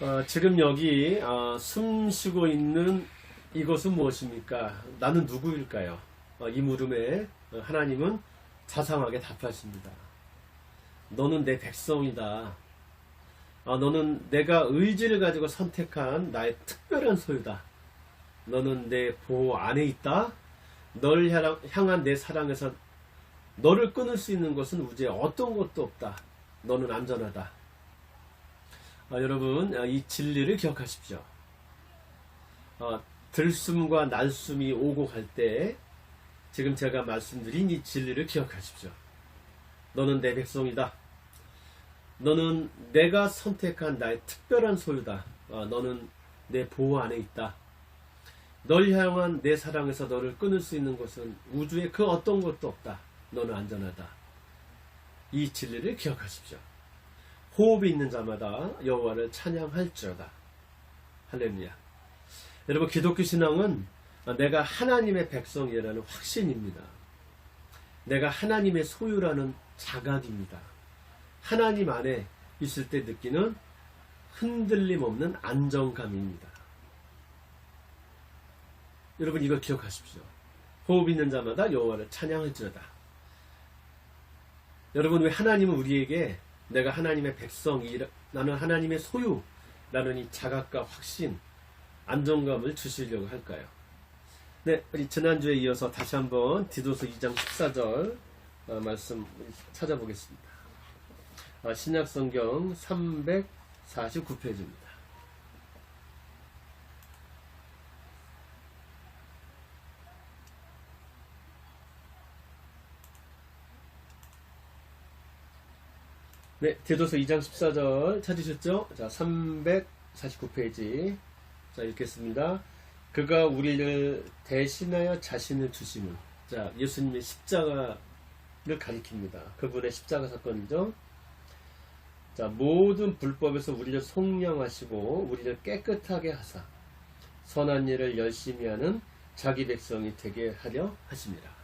어, 지금 여기 어, 숨 쉬고 있는 이것은 무엇입니까? 나는 누구일까요? 어, 이 물음에 어, 하나님은 자상하게 답하십니다. 너는 내 백성이다. 어, 너는 내가 의지를 가지고 선택한 나의 특별한 소유다. 너는 내 보호 안에 있다. 널 향- 향한 내 사랑에서 너를 끊을 수 있는 것은 우주에 어떤 것도 없다. 너는 안전하다. 아, 여러분, 아, 이 진리를 기억하십시오. 아, 들숨과 날숨이 오고 갈 때, 지금 제가 말씀드린 이 진리를 기억하십시오. 너는 내 백성이다. 너는 내가 선택한 나의 특별한 소유다. 아, 너는 내 보호 안에 있다. 널 향한 내 사랑에서 너를 끊을 수 있는 것은 우주에 그 어떤 것도 없다. 너는 안전하다. 이 진리를 기억하십시오. 호흡이 있는 자마다 여호와를 찬양할지어다. 할렐루야. 여러분 기독교 신앙은 내가 하나님의 백성이라는 확신입니다. 내가 하나님의 소유라는 자각입니다. 하나님 안에 있을 때 느끼는 흔들림 없는 안정감입니다. 여러분 이걸 기억하십시오. 호흡 있는 자마다 여호와를 찬양할지어다. 여러분 왜 하나님은 우리에게 내가 하나님의 백성 이 나는 하나님의 소유라는 이 자각과 확신, 안정감을 주시려고 할까요? 네, 우리 지난주에 이어서 다시 한번 디도서 2장 14절 어, 말씀 찾아보겠습니다. 아, 신약성경 349페이지입니다. 네, 디도서 2장 14절 찾으셨죠? 자, 349페이지. 자, 읽겠습니다. 그가 우리를 대신하여 자신을 주심은. 자, 예수님의 십자가를 가리킵니다. 그분의 십자가 사건이죠. 자, 모든 불법에서 우리를 속량하시고 우리를 깨끗하게 하사 선한 일을 열심히 하는 자기 백성이 되게 하려 하십니다.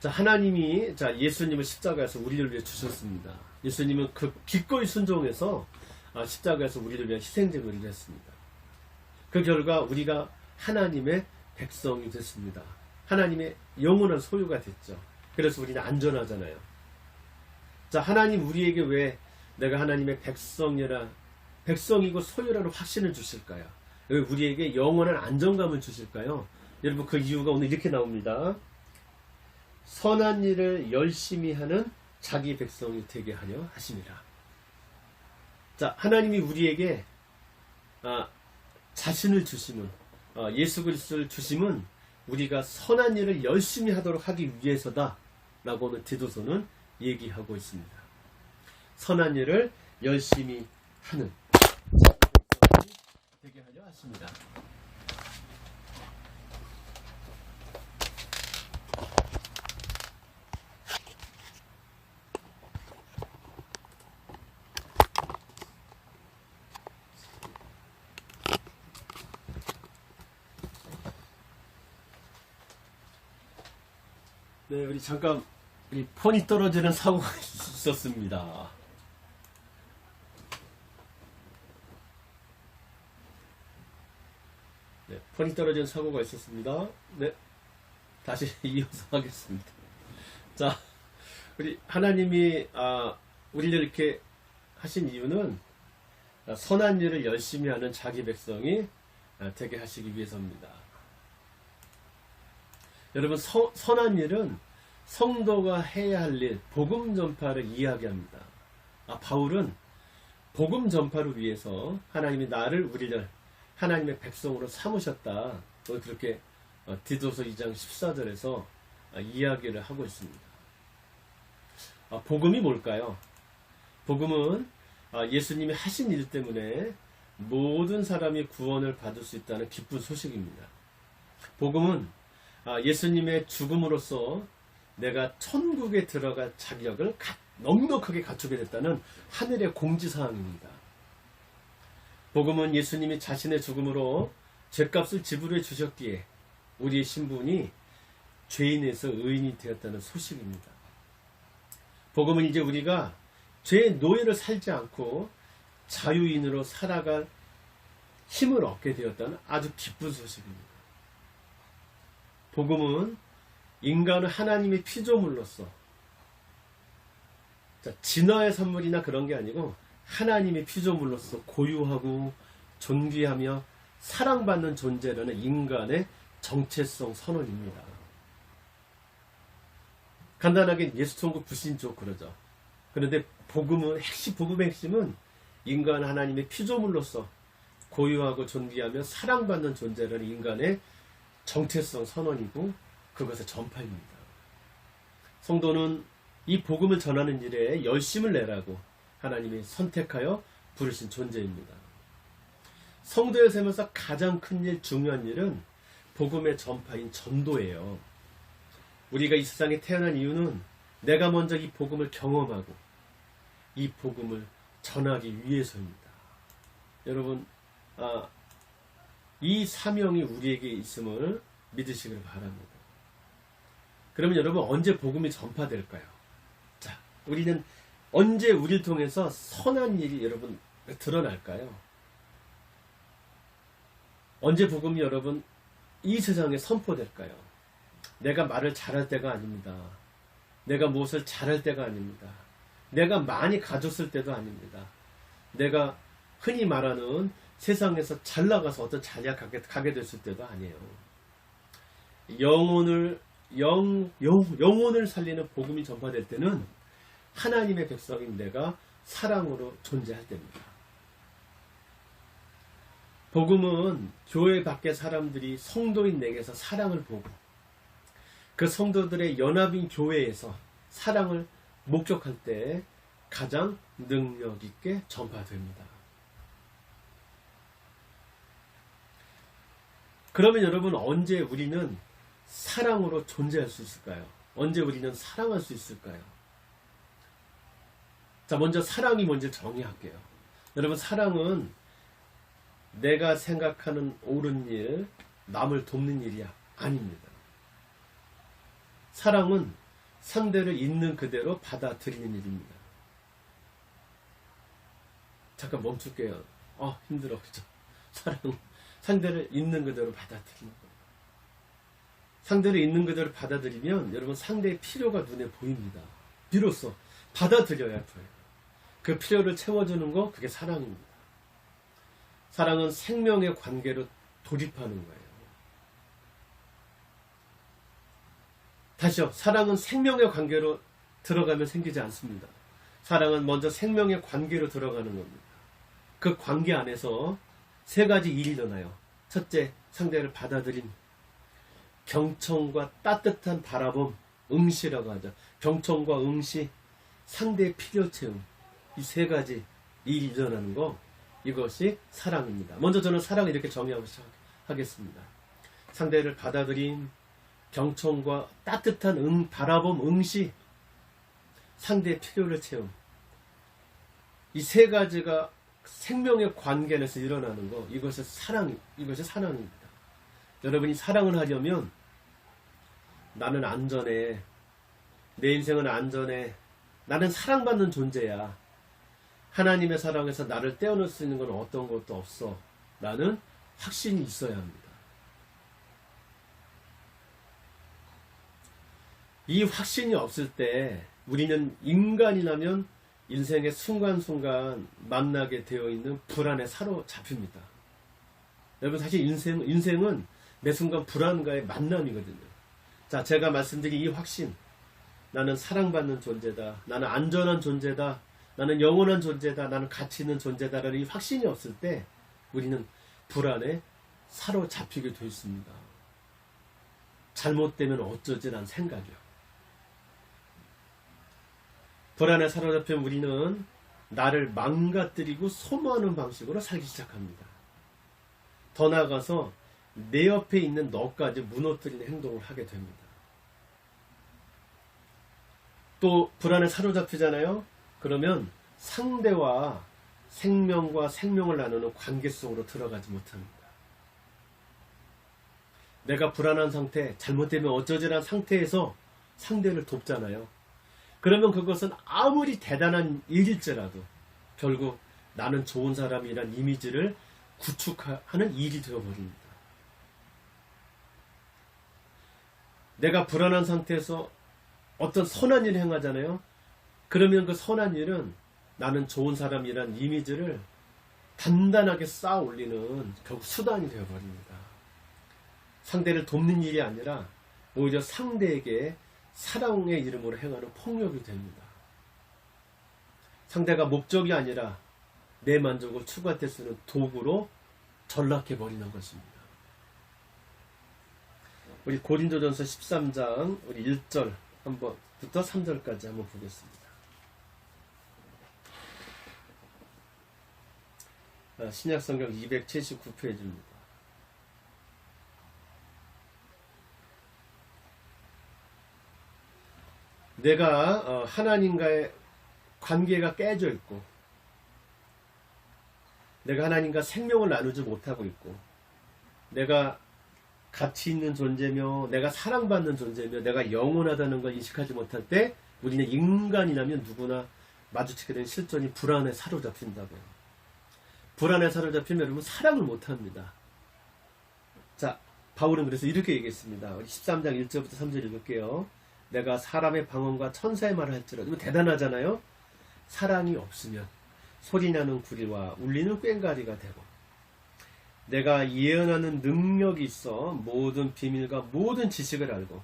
자, 하나님이 자, 예수님을 십자가에서 우리를 위해 주셨습니다. 예수님은 그 기꺼이 순종해서 아, 십자가에서 우리를 위한 희생제물을 했습니다. 그 결과 우리가 하나님의 백성이 됐습니다. 하나님의 영원한 소유가 됐죠. 그래서 우리는 안전하잖아요. 자, 하나님 우리에게 왜 내가 하나님의 백성이라 백성이고 소유라는 확신을 주실까요? 왜 우리에게 영원한 안정감을 주실까요? 여러분 그 이유가 오늘 이렇게 나옵니다. 선한 일을 열심히 하는 자기 백성이 되게 하려 하심이라. 자, 하나님이 우리에게 아, 자신을 주심은 아, 예수 그리스도를 주심은 우리가 선한 일을 열심히 하도록 하기 위해서다라고 오늘 디도서는 얘기하고 있습니다. 선한 일을 열심히 하는 되게 하려 하십니다. 네, 우리 잠깐 우리 폰이 떨어지는 사고가 있었습니다. 네, 폰이 떨어지는 사고가 있었습니다. 네, 다시 이어서 하겠습니다. 자, 우리 하나님이 아, 우리를 이렇게 하신 이유는 아, 선한 일을 열심히 하는 자기 백성이 아, 되게 하시기 위해서입니다. 여러분 서- 선한 일은 성도가 해야 할 일, 복음 전파를 이야기합니다. 아, 바울은 복음 전파를 위해서 하나님이 나를 우리를 하나님의 백성으로 삼으셨다. 또 그렇게 어, 디도서 2장 14절에서 아, 이야기를 하고 있습니다. 아, 복음이 뭘까요? 복음은 아, 예수님이 하신 일 때문에 모든 사람이 구원을 받을 수 있다는 기쁜 소식입니다. 복음은 아, 예수님의 죽음으로써 내가 천국에 들어갈 자격을 가- 넉넉하게 갖추게 됐다는 하늘의 공지사항입니다. 복음은 예수님이 자신의 죽음으로 죄값을 지불해 주셨기에 우리의 신분이 죄인에서 의인이 되었다는 소식입니다. 복음은 이제 우리가 죄의 노예를 살지 않고 자유인으로 살아갈 힘을 얻게 되었다는 아주 기쁜 소식입니다. 복음은 인간을 하나님의 피조물로서 자, 진화의 선물이나 그런 게 아니고 하나님의 피조물로서 고유하고 존귀하며 사랑받는 존재라는 인간의 정체성 선언입니다. 간단하게 예수 천국 불신족 그러죠. 그런데 복음은 핵심 복음의 핵심은 인간 하나님의 피조물로서 고유하고 존귀하며 사랑받는 존재라는 인간의 정체성 선언이고 그것의 전파입니다. 성도는 이 복음을 전하는 일에 열심을 내라고 하나님이 선택하여 부르신 존재입니다. 성도의 삶에서 가장 큰 일, 중요한 일은 복음의 전파인 전도예요. 우리가 이 세상에 태어난 이유는 내가 먼저 이 복음을 경험하고 이 복음을 전하기 위해서입니다. 여러분, 아, 이 사명이 우리에게 있음을 믿으시길 바랍니다. 그러면 여러분 언제 복음이 전파될까요? 자, 우리는 언제 우리를 통해서 선한 일이 여러분 드러날까요? 언제 복음이 여러분 이 세상에 선포될까요? 내가 말을 잘할 때가 아닙니다. 내가 무엇을 잘할 때가 아닙니다. 내가 많이 가졌을 때도 아닙니다. 내가 흔히 말하는 세상에서 잘 나가서 어떤 자리에 가게, 가게 됐을 때도 아니에요. 영혼을 영, 영, 영혼을 살리는 복음이 전파될 때는 하나님의 백성인 내가 사랑으로 존재할 때입니다. 복음은 교회 밖의 사람들이 성도인 내게서 사랑을 보고 그 성도들의 연합인 교회에서 사랑을 목격할 때 가장 능력 있게 전파됩니다. 그러면 여러분 언제 우리는 사랑으로 존재할 수 있을까요? 언제 우리는 사랑할 수 있을까요? 자, 먼저 사랑이 뭔지 정의할게요. 여러분, 사랑은 내가 생각하는 옳은 일, 남을 돕는 일이야. 아닙니다. 사랑은 상대를 있는 그대로 받아들이는 일입니다. 잠깐 멈출게요. 아, 힘들어. 그죠? 사랑, 상대를 있는 그대로 받아들이는 거. 상대를 있는 그대로 받아들이면 여러분 상대의 필요가 눈에 보입니다. 비로소 받아들여야 돼요. 그 필요를 채워주는 거 그게 사랑입니다. 사랑은 생명의 관계로 돌입하는 거예요. 다시요. 사랑은 생명의 관계로 들어가면 생기지 않습니다. 사랑은 먼저 생명의 관계로 들어가는 겁니다. 그 관계 안에서 세 가지 일이 일어나요. 첫째, 상대를 받아들인 경청과 따뜻한 바라봄, 응시라고 하죠. 경청과 응시, 상대의 필요 채움. 이 세 가지 일어나는 거, 이것이 사랑입니다. 먼저 저는 사랑을 이렇게 정의하고 시작하겠습니다. 상대를 받아들인 경청과 따뜻한 응, 바라봄, 응시, 상대의 필요를 채움. 이 세 가지가 생명의 관계 안에서 일어나는 거, 이것이 사랑, 이것이 사랑입니다. 여러분이 사랑을 하려면 나는 안전해. 내 인생은 안전해. 나는 사랑받는 존재야. 하나님의 사랑에서 나를 떼어낼 수 있는 건 어떤 것도 없어. 나는 확신이 있어야 합니다. 이 확신이 없을 때 우리는 인간이라면 인생의 순간순간 만나게 되어 있는 불안에 사로잡힙니다. 여러분 사실 인생, 인생은 매 순간 불안과의 만남이거든요. 자, 제가 말씀드린 이 확신. 나는 사랑받는 존재다. 나는 안전한 존재다. 나는 영원한 존재다. 나는 가치 있는 존재다라는 이 확신이 없을 때 우리는 불안에 사로잡히게 되어 있습니다. 잘못되면 어쩌지 란 생각이요. 불안에 사로잡힌 우리는 나를 망가뜨리고 소모하는 방식으로 살기 시작합니다. 더 나아가서 내 옆에 있는 너까지 무너뜨리는 행동을 하게 됩니다. 또 불안에 사로잡히잖아요. 그러면 상대와 생명과 생명을 나누는 관계 속으로 들어가지 못합니다. 내가 불안한 상태, 잘못되면 어쩌지란 상태에서 상대를 돕잖아요. 그러면 그것은 아무리 대단한 일일지라도 결국 나는 좋은 사람이란 이미지를 구축하는 일이 되어버립니다. 내가 불안한 상태에서 어떤 선한 일을 행하잖아요. 그러면 그 선한 일은 나는 좋은 사람이란 이미지를 단단하게 쌓아 올리는 결국 수단이 되어버립니다. 상대를 돕는 일이 아니라 오히려 상대에게 사랑의 이름으로 행하는 폭력이 됩니다. 상대가 목적이 아니라 내 만족을 추구할 때 쓰는 도구로 전락해 버리는 것입니다. 우리 고린도전서 13장 우리 1절 한번부터 3절까지 한번 보겠습니다. 아, 신약성경 279페이지입니다. 내가 어, 하나님과의 관계가 깨져 있고 내가 하나님과 생명을 나누지 못하고 있고 내가 가치 있는 존재며 내가 사랑받는 존재며 내가 영원하다는 걸 인식하지 못할 때 우리는 인간이라면 누구나 마주치게 되는 실존이 불안에 사로잡힌다고요. 불안에 사로잡히면 여러분 사랑을 못합니다. 자, 바울은 그래서 이렇게 얘기했습니다. 13장 1절부터 3절 읽을게요. 내가 사람의 방언과 천사의 말을 할지라도 대단하잖아요. 사랑이 없으면 소리나는 구리와 울리는 꽹가리가 되고 내가 예언하는 능력이 있어 모든 비밀과 모든 지식을 알고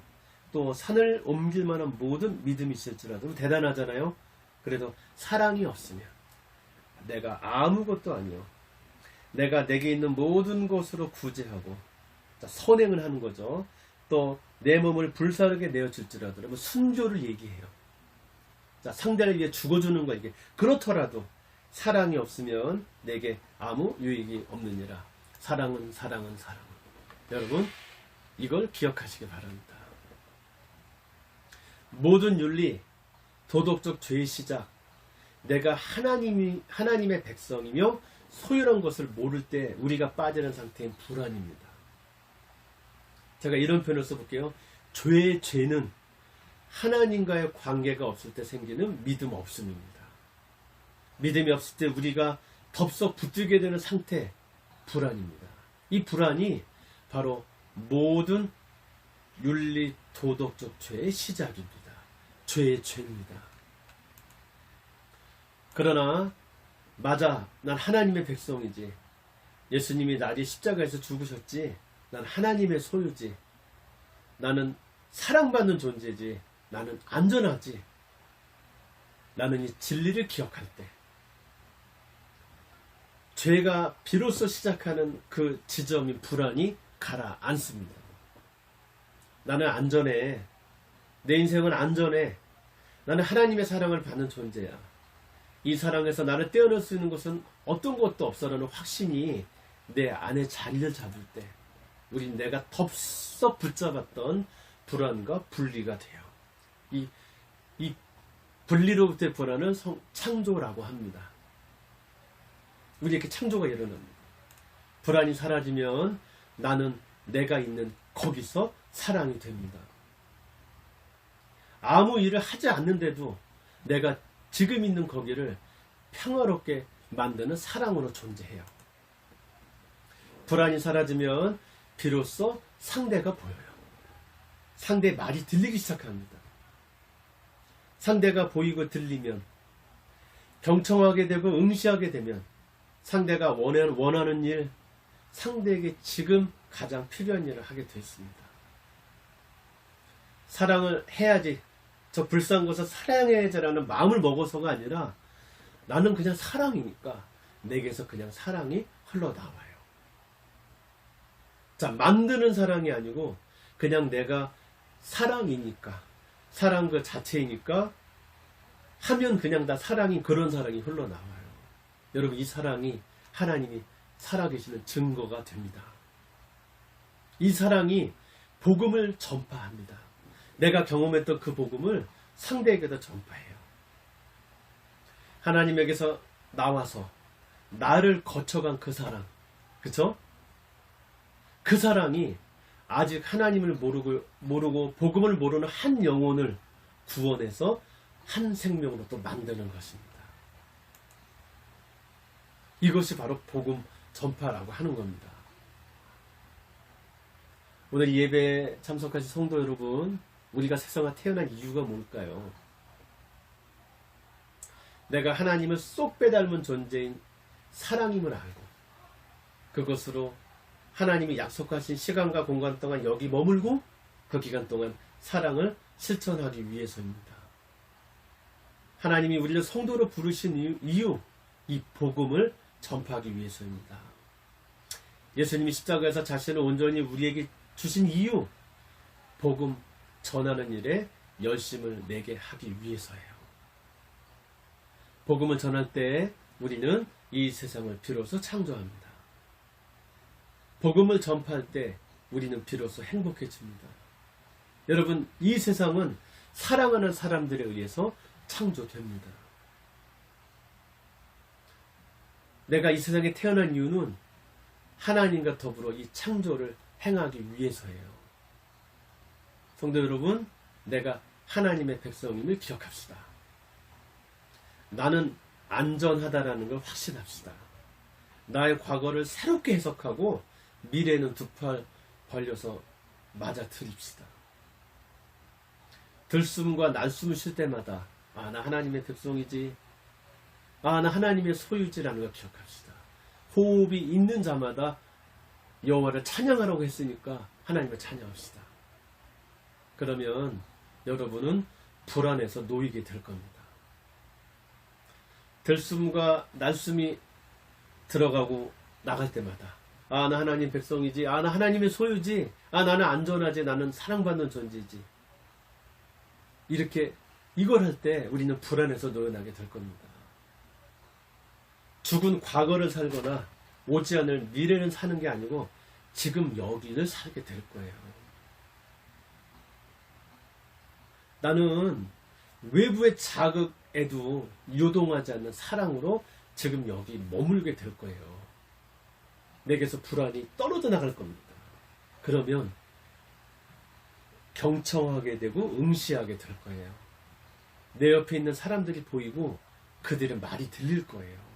또 산을 옮길 만한 모든 믿음이 있을지라도 대단하잖아요. 그래도 사랑이 없으면 내가 아무것도 아니요. 내가 내게 있는 모든 것으로 구제하고 자, 선행을 하는 거죠. 또 내 몸을 불사르게 내어줄지라도 뭐 순조를 얘기해요. 자, 상대를 위해 죽어주는 거 이게 그렇더라도 사랑이 없으면 내게 아무 유익이 없느니라. 사랑은 사랑은 사랑은. 여러분 이걸 기억하시기 바랍니다. 모든 윤리, 도덕적 죄의 시작, 내가 하나님이 하나님의 백성이며 소유한 것을 모를 때 우리가 빠지는 상태인 불안입니다. 제가 이런 표현을 써볼게요. 죄의 죄는 하나님과의 관계가 없을 때 생기는 믿음 없음입니다. 믿음이 없을 때 우리가 덥석 붙들게 되는 상태, 불안입니다. 이 불안이 바로 모든 윤리 도덕적 죄의 시작입니다. 죄의 죄입니다. 그러나 맞아 난 하나님의 백성이지 예수님이 나를 십자가에서 죽으셨지 난 하나님의 소유지 나는 사랑받는 존재지 나는 안전하지 나는 이 진리를 기억할 때 죄가 비로소 시작하는 그 지점인 불안이 가라앉습니다. 나는 안전해. 내 인생은 안전해. 나는 하나님의 사랑을 받는 존재야. 이 사랑에서 나를 떼어낼 수 있는 것은 어떤 것도 없어라는 확신이 내 안에 자리를 잡을 때, 우리 내가 덥석 붙잡았던 불안과 분리가 돼요. 이, 이 분리로부터의 불안은 성, 창조라고 합니다. 우리에게 창조가 일어납니다. 불안이 사라지면 나는 내가 있는 거기서 사랑이 됩니다. 아무 일을 하지 않는데도 내가 지금 있는 거기를 평화롭게 만드는 사랑으로 존재해요. 불안이 사라지면 비로소 상대가 보여요. 상대 말이 들리기 시작합니다. 상대가 보이고 들리면 경청하게 되고 응시하게 되면 상대가 원하는, 원하는 일, 상대에게 지금 가장 필요한 일을 하게 됐습니다. 사랑을 해야지. 저 불쌍한 것을 사랑해야지라는 마음을 먹어서가 아니라 나는 그냥 사랑이니까 내게서 그냥 사랑이 흘러나와요. 자, 만드는 사랑이 아니고 그냥 내가 사랑이니까 사랑 그 자체이니까 하면 그냥 다 사랑이 그런 사랑이 흘러나와요. 여러분 이 사랑이 하나님이 살아계시는 증거가 됩니다. 이 사랑이 복음을 전파합니다. 내가 경험했던 그 복음을 상대에게도 전파해요. 하나님에게서 나와서 나를 거쳐간 그 사랑, 그쵸? 그 사랑이 아직 하나님을 모르고, 모르고 복음을 모르는 한 영혼을 구원해서 한 생명으로 또 만드는 것입니다. 이것이 바로 복음 전파라고 하는 겁니다. 오늘 이 예배에 참석하신 성도 여러분, 우리가 세상에 태어난 이유가 뭘까요? 내가 하나님을 쏙 빼닮은 존재인 사랑임을 알고 그것으로 하나님이 약속하신 시간과 공간 동안 여기 머물고 그 기간 동안 사랑을 실천하기 위해서입니다. 하나님이 우리를 성도로 부르신 이유, 이 복음을 전파하기 위해서입니다. 예수님이 십자가에서 자신을 온전히 우리에게 주신 이유, 복음 전하는 일에 열심을 내게 하기 위해서예요. 복음을 전할 때 우리는 이 세상을 비로소 창조합니다. 복음을 전파할 때 우리는 비로소 행복해집니다. 여러분, 이 세상은 사랑하는 사람들에 의해서 창조됩니다. 내가 이 세상에 태어난 이유는 하나님과 더불어 이 창조를 행하기 위해서예요. 성도 여러분, 내가 하나님의 백성임을 기억합시다. 나는 안전하다라는 걸 확신합시다. 나의 과거를 새롭게 해석하고 미래는 두 팔 벌려서 맞아 들입시다. 들숨과 날숨을 쉴 때마다 아, 나 하나님의 백성이지. 아, 나 하나님의 소유지라는 걸 기억합시다. 호흡이 있는 자마다 여호와를 찬양하라고 했으니까 하나님을 찬양합시다. 그러면 여러분은 불안해서 놓이게 될 겁니다. 들숨과 날숨이 들어가고 나갈 때마다 아, 나 하나님 백성이지. 아, 나 하나님의 소유지. 아, 나는 안전하지. 나는 사랑받는 존재지. 이렇게 이걸 할 때 우리는 불안해서 노연하게 될 겁니다. 죽은 과거를 살거나 오지 않을 미래를 사는 게 아니고 지금 여기를 살게 될 거예요. 나는 외부의 자극에도 요동하지 않는 사랑으로 지금 여기 머물게 될 거예요. 내게서 불안이 떨어져 나갈 겁니다. 그러면 경청하게 되고 응시하게 될 거예요. 내 옆에 있는 사람들이 보이고 그들의 말이 들릴 거예요.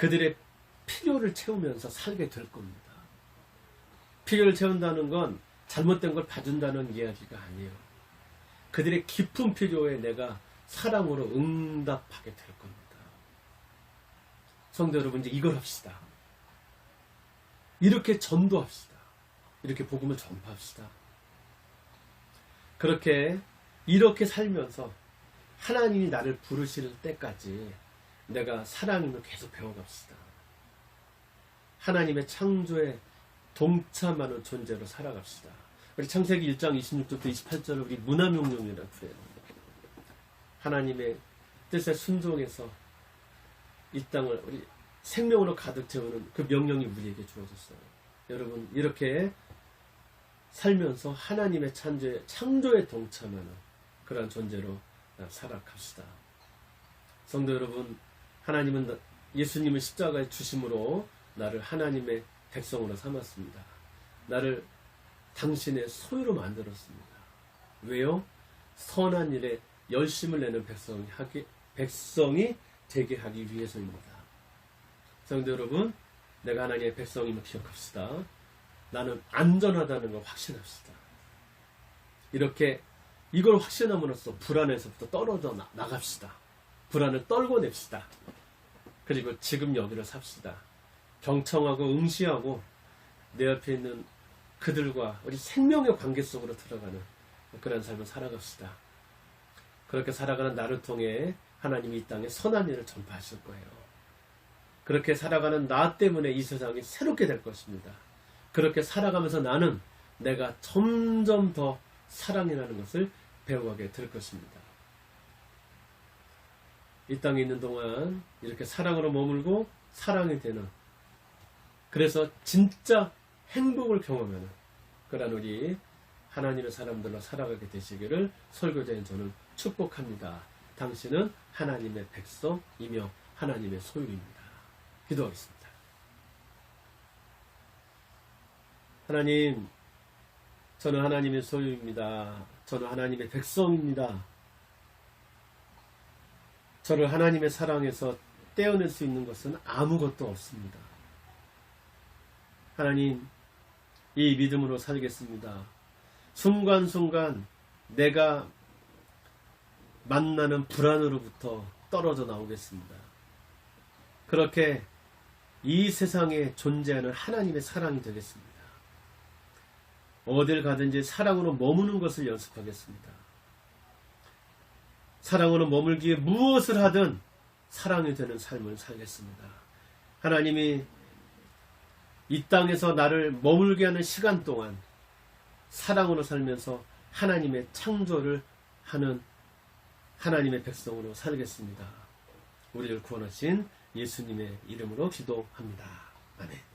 그들의 필요를 채우면서 살게 될 겁니다. 필요를 채운다는 건 잘못된 걸 봐준다는 이야기가 아니에요. 그들의 깊은 필요에 내가 사랑으로 응답하게 될 겁니다. 성도 여러분, 이제 이걸 합시다. 이렇게 전도합시다. 이렇게 복음을 전파합시다. 그렇게, 이렇게 살면서 하나님이 나를 부르실 때까지 내가 사랑임을 계속 배워갑시다. 하나님의 창조에 동참하는 존재로 살아갑시다. 우리 창세기 1장 26절부터 28절을 우리 문화명령이라고 그래요. 하나님의 뜻에 순종해서 이 땅을 우리 생명으로 가득 채우는 그 명령이 우리에게 주어졌어요. 여러분 이렇게 살면서 하나님의 창조에, 창조에 동참하는 그러한 존재로 살아갑시다. 성도 여러분, 하나님은 예수님을 십자가에 주심으로 나를 하나님의 백성으로 삼았습니다. 나를 당신의 소유로 만들었습니다. 왜요? 선한 일에 열심을 내는 백성이 하기, 백성이 되게 하기 위해서입니다. 성도 여러분, 내가 하나님의 백성임을 기억합시다. 나는 안전하다는 걸 확신합시다. 이렇게 이걸 확신함으로써 불안에서부터 떨어져 나, 나갑시다. 불안을 떨고 냅시다. 그리고 지금 여기를 삽시다. 경청하고 응시하고 내 옆에 있는 그들과 우리 생명의 관계 속으로 들어가는 그런 삶을 살아갑시다. 그렇게 살아가는 나를 통해 하나님이 이 땅에 선한 일을 전파하실 거예요. 그렇게 살아가는 나 때문에 이 세상이 새롭게 될 것입니다. 그렇게 살아가면서 나는 내가 점점 더 사랑이라는 것을 배워가게 될 것입니다. 이 땅에 있는 동안 이렇게 사랑으로 머물고 사랑이 되는 그래서 진짜 행복을 경험하는 그런 우리 하나님의 사람들로 살아가게 되시기를 설교자인 저는 축복합니다. 당신은 하나님의 백성이며 하나님의 소유입니다. 기도하겠습니다. 하나님, 저는 하나님의 소유입니다. 저는 하나님의 백성입니다. 저를 하나님의 사랑에서 떼어낼 수 있는 것은 아무것도 없습니다. 하나님, 이 믿음으로 살겠습니다. 순간순간 내가 만나는 불안으로부터 떨어져 나오겠습니다. 그렇게 이 세상에 존재하는 하나님의 사랑이 되겠습니다. 어딜 가든지 사랑으로 머무는 것을 연습하겠습니다. 사랑으로 머물기에 무엇을 하든 사랑이 되는 삶을 살겠습니다. 하나님이 이 땅에서 나를 머물게 하는 시간 동안 사랑으로 살면서 하나님의 창조를 하는 하나님의 백성으로 살겠습니다. 우리를 구원하신 예수님의 이름으로 기도합니다. 아멘.